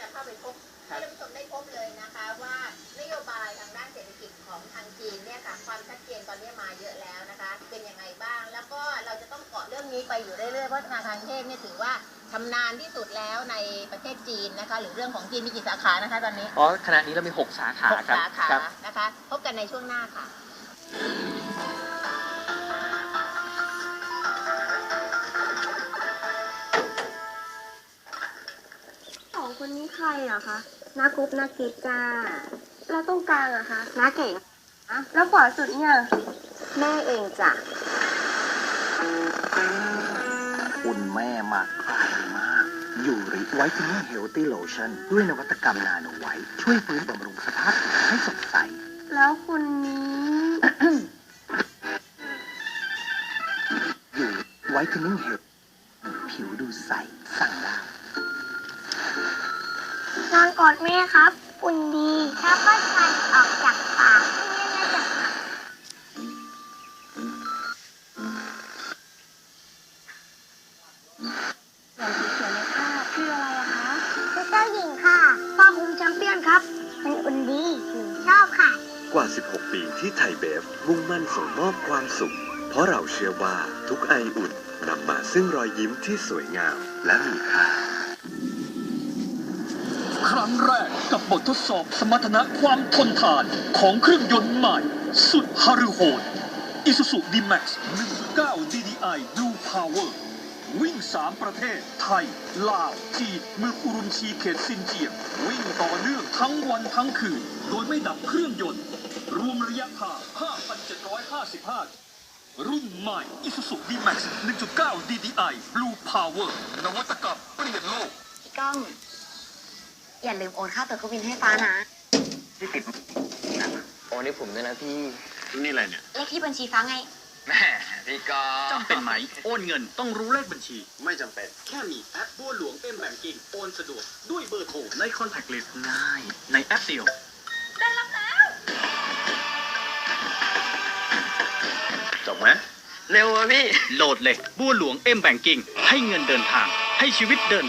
จะเข้าไปพบให้ท่านผู้ชมได้พบเลยนะคะว่านโยบายทางด้านเศรษฐกิจของทางจีนเนี่ยค่ะความชัดเจนตอนนี้มาเยอะแล้วนะคะ เป็นยังไงบ้าง แล้วก็เราจะต้องเกาะเรื่องนี้ไปอยู่เรื่อยๆเพราะธนาคารกรุงเทพเนี่ยถือว่าชำนาญที่สุดแล้วในประเทศจีนนะคะ หรือเรื่องของจีนมีกี่สาขานะคะตอนนี้อ๋อขณะนี้เรามี 6 สาขาหกครับสาขาครับ นะคะ พบกันในช่วงหน้าค่ะ คนนี้ใครเหรอคะน้ากรุ๊ปน้ากิจจ้าแล้วตรงกลางอะคะน้าเก่งอะแล้วขวาสุดเนี่ย แม่เองจ้ะคุณแม่มากใครมากยูริไวท์เทนนิ่งเฮลตี้โลชั่นด้วยนวัตกรรมนาโนไวท์ช่วยฟื้นบำรุงสภาพผิวให้สดใส แล้วคนนี้ยูริไวท์เทนนิ่งเฮลผิวดูใสสั่งได้ นอนกอดแม่ครับ อุ่นดีถ้าก็ชันออกจากปากไม่น่าจะอย่างสีเขียวในภาพคืออะไรอะคะคือเจ้าหญิงค่ะผ้าคลุมแชมเปี้ยนครับ มันอุ่นดีหนูชอบค่ะ กว่า 16 ปีที่ไทยเบฟ มุ่งมั่นส่งมอบความสุข เพราะเราเชื่อว่าทุกไออุ่นนำมาซึ่งรอยยิ้มที่สวยงามและมีค่า ครั้งแรกกับบททดสอบสมรรถนะความทนทานของเครื่องยนต์ใหม่ สุดฮารุโหด Isuzu D-Max 1.9 DDI Blue Power วิ่ง3ประเทศ ไทย ลาว จีนเมืองอุรุมชีเขตซินเจียง วิ่งต่อเนื่องทั้งวันทั้งคืน โดยไม่ดับเครื่องยนต์ รวมระยะทาง 5,755 รุ่นใหม่ Isuzu D-Max 1.9 DDI Blue Power นวัตกรรมเปลี่ยนโลกก้อง อย่าลืมโอนค่าตั๋วเครื่องบินให้ฟ้านะ ที่ติดโอ้นี่ผมด้วยนะพี่นี่อะไรเนี่ยเลขที่บัญชีฟ้าไง แม่พี่กอจำเป็นไหม โอนเงินต้องรู้เลขบัญชี ไม่จำเป็น แค่มีแอปบัวหลวงเอ็มแบงกิ้งโอนสะดวกด้วยเบอร์โทรในคอนแทคลิสต์ง่าย ในแอปเดียวจบไหมเร็วอะพี่ โหลดเลยบัวหลวงเอ็มแบงกิ้งให้เงินเดินทาง ให้ชีวิตเดิน